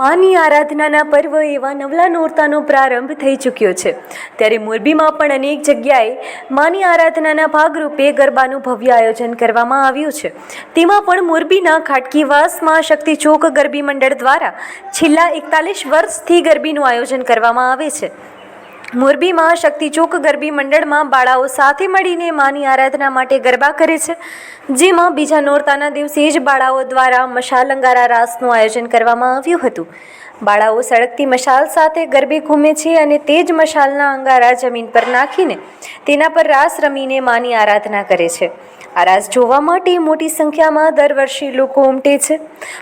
માની આરાધનાના પર્વ એવા નવલા નોરતાનો પ્રારંભ થઈ ચૂક્યો છે. ત્યારે મોરબીમાં પણ અનેક જગ્યાએ માની આરાધનાના ભાગરૂપે ગરબાનું ભવ્ય આયોજન કરવામાં આવ્યું છે. તેમાં પણ મોરબીના ખાટકીવાસમાં શક્તિ ચોક ગરબી મંડળ દ્વારા છેલ્લા એકતાલીસ વર્ષથી ગરબીનું આયોજન કરવામાં આવે છે. મોરબીમાં શક્તિચોક ગરબી મંડળમાં બાળાઓ સાથે મળીને માની આરાધના માટે ગરબા કરે છે. જેમાં બીજા નોરતાના દિવસે જ બાળાઓ દ્વારા મશાલ અંગારા રાસનું આયોજન કરવામાં આવ્યું હતું. બાળાઓ સળગતી મશાલ સાથે ગરબે ઘૂમે છે અને તે જ મશાલના અંગારા જમીન પર નાખીને તેના પર રાસ રમીને માની આરાધના કરે છે. આ રાસ જોવા માટે મોટી સંખ્યામાં દર વર્ષે લોકો ઉમટે છે.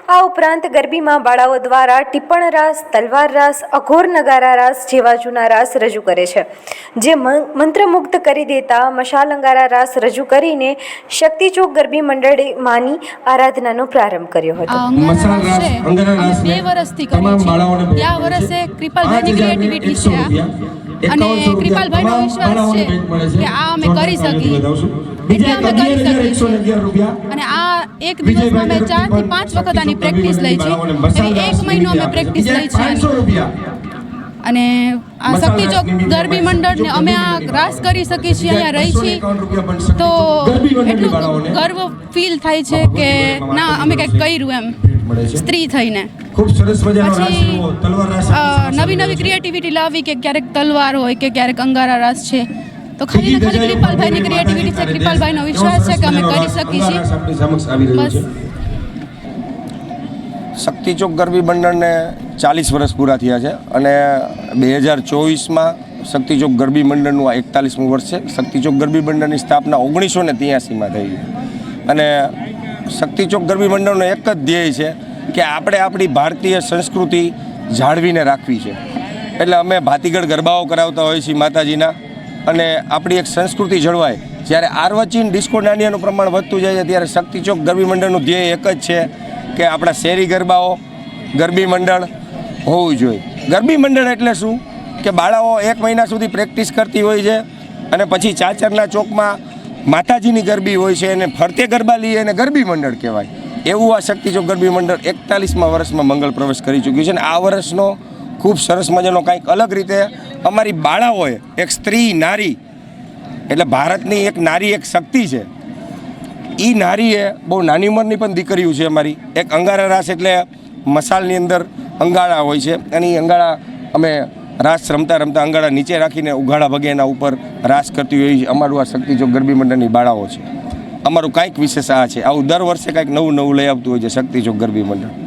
આ ઉપરાંત ગરબીમાં બાળાઓ દ્વારા ટીપણ રાસ તલવાર રાસ અઘોર નગારા રાસ જેવા જૂના રાસ રજૂ કરે છે. જે મ- મંત્રમુગ્ધ કરી દેતા મશાલ અંગારા રાસ રજૂ કરીને શક્તિચોક ગરબી મંડળે માની આરાધનાનો પ્રારંભ કર્યો હતો. બે વર્ષથી તમામ બાળાઓને ગયા વર્ષે કૃપાલભાઈની ક્રિએટિવિટી છે? અને કૃપાલભાઈનો વિશ્વાસ છે. કે આ અમે કરી શકીએ. એટલે અમે કરી શકીએ. અને આ એક દિવસમાં અમે ચારથી પાંચ વખત આની પ્રેક્ટિસ લઈ છે. એવી એક મહિનો અમે પ્રેક્ટિસ લઈ છે. અને આ શક્તિ ચોક ગરબી મંડળને અમે આ રાસ કરી શકીએ છીએ અહીંયા રહી છીએ. 251 રૂપિયા પણ શક્તિ. તો એટલું ગર્વ ફીલ થાય છે કે ના અમે કંઈક કર્યું એમ. મળે છે. સ્ત્રી થઈને. ખૂબ સરસ મજાનો તલવાર રાસ નવી નવી ક્રિએટિવિટી લાવી કે ક્યારેક તલવાર હોય કે ક્યારેક અંગારા રાસ છે. તો ખાલી ને ખાલી કૃપાલભાઈની ક્રિએટિવિટી છે કૃપાલભાઈનો વિશ્વાસ છે કે અમે કરી શકીએ છીએ. આપણી સમક્ષ આવી રહ્યો બસ. છે શક્તિચોક ગરબી મંડળને ચાલીસ વર્ષ પૂરા થયા છે અને બે હજાર ચોવીસમાં શક્તિચોક ગરબી મંડળનું આ એકતાલીસમું વર્ષ છે. શક્તિચોક ગરબી મંડળની સ્થાપના ઓગણીસો ને ત્યાસીમાં થઈ. અને શક્તિચોક ગરબી મંડળનો એક જ ધ્યેય છે કે આપણે આપણી ભારતીય સંસ્કૃતિ જાળવીને રાખવી છે. એટલે અમે ભાતીગળ ગરબાઓ કરાવતા હોઈએ છીએ માતાજીના અને આપણી એક સંસ્કૃતિ જળવાય. જ્યારે આર્વચીન ડિસ્કો નાનીયાનું પ્રમાણ વધતું જાય છે, ત્યારે શક્તિચોક ગરબી મંડળનું ધ્યેય એક જ છે કે આપણા શહેરી ગરબાઓ ગરબી મંડળ હોવું જોઈએ. ગરબી મંડળ એટલે શું? કે બાળાઓ એક મહિના સુધી પ્રેક્ટિસ કરતી હોય છે અને પછી ચાચરના ચોકમાં માતાજીની ગરબી હોય છે એને ફરતે ગરબા લઈએ અને ગરબી મંડળ કહેવાય. એવું આ શક્તિચોક ગરબી મંડળ એકતાલીસમાં વર્ષમાં મંગળ પ્રવેશ કરી ચૂક્યું છે અને આ વર્ષનો ખૂબ સરસ મજાનો કંઈક અલગ રીતે અમારી બાળાઓએ એક સ્ત્રી, નારી, એટલે ભારતની એક નારી એક શક્તિ છે. એ નારીએ બહુ નાની ઉંમરની પણ દીકરીઓ છે અમારી. એક અંગારા રાસ એટલે મસાલની અંદર અંગાળા હોય છે અને એ અંગાળા અમે રાસ રમતા રમતા અંગાળા નીચે રાખીને ઉઘાડા ભગે એના ઉપર રાસ કરતી હોય અમારું આ શક્તિજોગ ગરબી મંડળની બાળાઓ છે. અમારું કાંઈક વિશેષ આ છે. આવું દર વર્ષે કાંઈક નવું નવું લઈ આવતું હોય છે શક્તિજોગ ગરબી મંડળ.